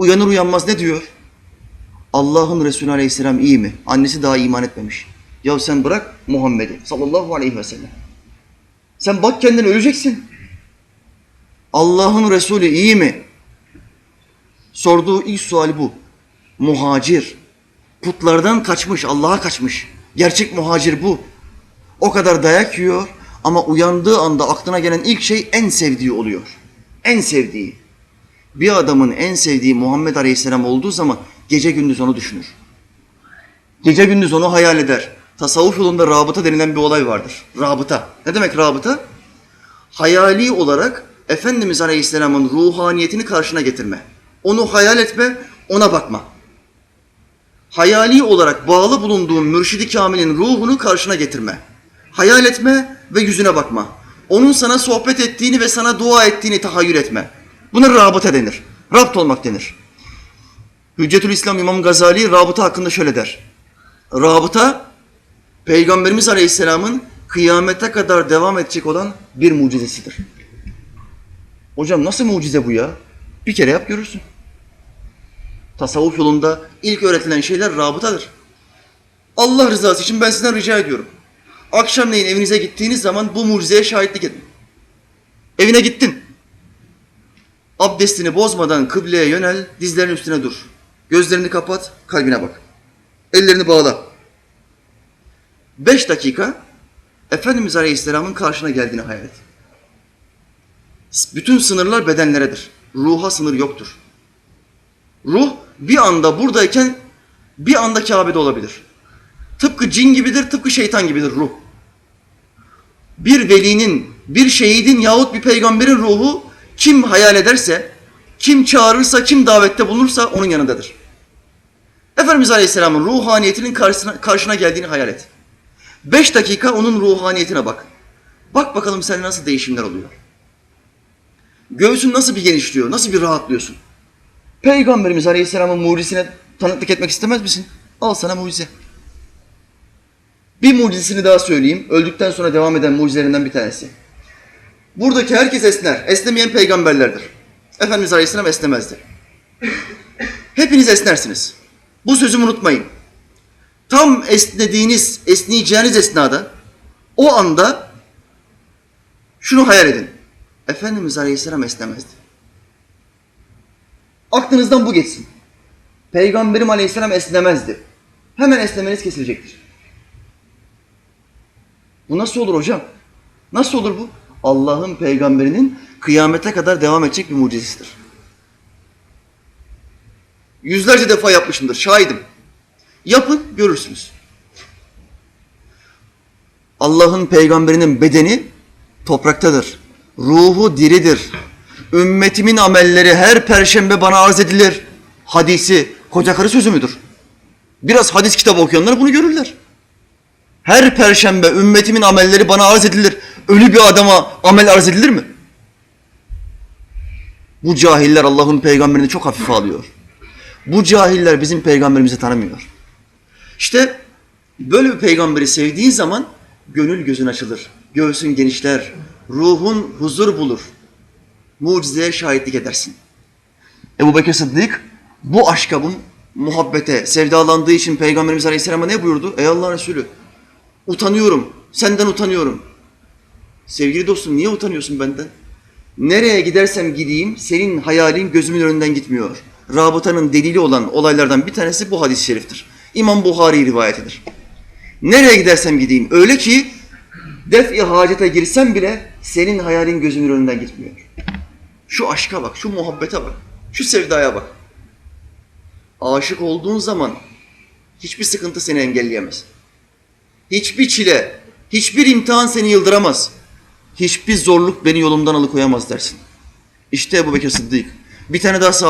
Uyanır uyanmaz ne diyor? Allah'ın Resulü Aleyhisselam iyi mi? Annesi daha iman etmemiş. Ya sen bırak Muhammed'i sallallahu aleyhi ve sellem. Sen bak kendine öleceksin. Allah'ın Resulü iyi mi? Sorduğu ilk sual bu. Muhacir. Putlardan kaçmış, Allah'a kaçmış. Gerçek muhacir bu. O kadar dayak yiyor ama uyandığı anda aklına gelen ilk şey en sevdiği oluyor. En sevdiği. Bir adamın en sevdiği Muhammed Aleyhisselam olduğu zaman gece gündüz onu düşünür. Gece gündüz onu hayal eder. Tasavvuf yolunda rabıta denilen bir olay vardır. Rabıta. Ne demek rabıta? Hayali olarak Efendimiz Aleyhisselam'ın ruhaniyetini karşına getirme. Onu hayal etme, ona bakma. Hayali olarak bağlı bulunduğun mürşidi kamilin ruhunu karşına getirme. Hayal etme ve yüzüne bakma. Onun sana sohbet ettiğini ve sana dua ettiğini tahayyül etme. Buna rabıta denir. Rabt olmak denir. Hüccetül İslam İmam Gazali rabıta hakkında şöyle der. Rabıta Peygamberimiz Aleyhisselam'ın kıyamete kadar devam edecek olan bir mucizesidir. Hocam nasıl mucize bu ya? Bir kere yap görürsün. Tasavvuf yolunda ilk öğretilen şeyler rabıtadır. Allah rızası için ben sizden rica ediyorum. Akşamleyin evinize gittiğiniz zaman bu mucizeye şahitlik edin. Evine gittin. Abdestini bozmadan kıbleye yönel, dizlerin üstüne dur. Gözlerini kapat, kalbine bak. Ellerini bağla. Beş dakika Efendimiz Aleyhisselam'ın karşına geldiğini hayal et. Bütün sınırlar bedenleredir. Ruha sınır yoktur. Ruh bir anda buradayken bir anda Kabe'de olabilir. Tıpkı cin gibidir, tıpkı şeytan gibidir ruh. Bir velinin, bir şehidin yahut bir peygamberin ruhu kim hayal ederse, kim çağırırsa, kim davette bulunursa onun yanındadır. Efendimiz Aleyhisselam'ın ruhaniyetinin karşısına, karşına geldiğini hayal et. Beş dakika onun ruhaniyetine bak. Bak bakalım sende nasıl değişimler oluyor. Göğsün nasıl bir genişliyor, nasıl bir rahatlıyorsun. Peygamberimiz Aleyhisselam'ın mucizesine tanıklık etmek istemez misin? Al sana mucize. Bir mucizesini daha söyleyeyim. Öldükten sonra devam eden mucizelerinden bir tanesi. Buradaki herkes esner. Esnemeyen peygamberlerdir. Efendimiz Aleyhisselam esnemezdi. Hepiniz esnersiniz. Bu sözümü unutmayın. Tam esnediğiniz, esneyeceğiniz esnada o anda şunu hayal edin. Efendimiz Aleyhisselam esnemezdi. Aklınızdan bu geçsin. Peygamberim Aleyhisselam esnemezdi. Hemen esnemeniz kesilecektir. Bu nasıl olur hocam? Nasıl olur bu? Allah'ın peygamberinin kıyamete kadar devam edecek bir mucizesidir. Yüzlerce defa yapmışımdır, şahidim. Yapın, görürsünüz. Allah'ın peygamberinin bedeni topraktadır. Ruhu diridir. Ümmetimin amelleri her perşembe bana arz edilir. Hadisi koca karı sözü müdür? Biraz hadis kitabı okuyanlar bunu görürler. Her perşembe ümmetimin amelleri bana arz edilir. Ölü bir adama amel arz edilir mi? Bu cahiller Allah'ın peygamberini çok hafife alıyor. Bu cahiller bizim peygamberimizi tanımıyor. İşte böyle bir peygamberi sevdiğin zaman gönül gözün açılır. Göğsün genişler. Ruhun huzur bulur. Mucizeye şahitlik edersin. Ebu Bekir Sıddık bu aşka, bu muhabbete sevdalandığı için Peygamberimiz Aleyhisselam'a ne buyurdu? Ey Allah Resulü utanıyorum, senden utanıyorum. Sevgili dostum niye utanıyorsun benden? Nereye gidersem gideyim senin hayalin gözümün önünden gitmiyor. Rabıtanın delili olan olaylardan bir tanesi bu hadis-i şeriftir. İmam Buhari rivayetidir. Nereye gidersem gideyim öyle ki def-i hacete girsem bile senin hayalin gözümün önünden gitmiyor. Şu aşka bak, şu muhabbete bak, şu sevdaya bak. Aşık olduğun zaman hiçbir sıkıntı seni engelleyemez. Hiçbir çile, hiçbir imtihan seni yıldıramaz. Hiçbir zorluk beni yolumdan alıkoyamaz dersin. İşte Ebu Bekir Sıddık. Bir tane daha sağ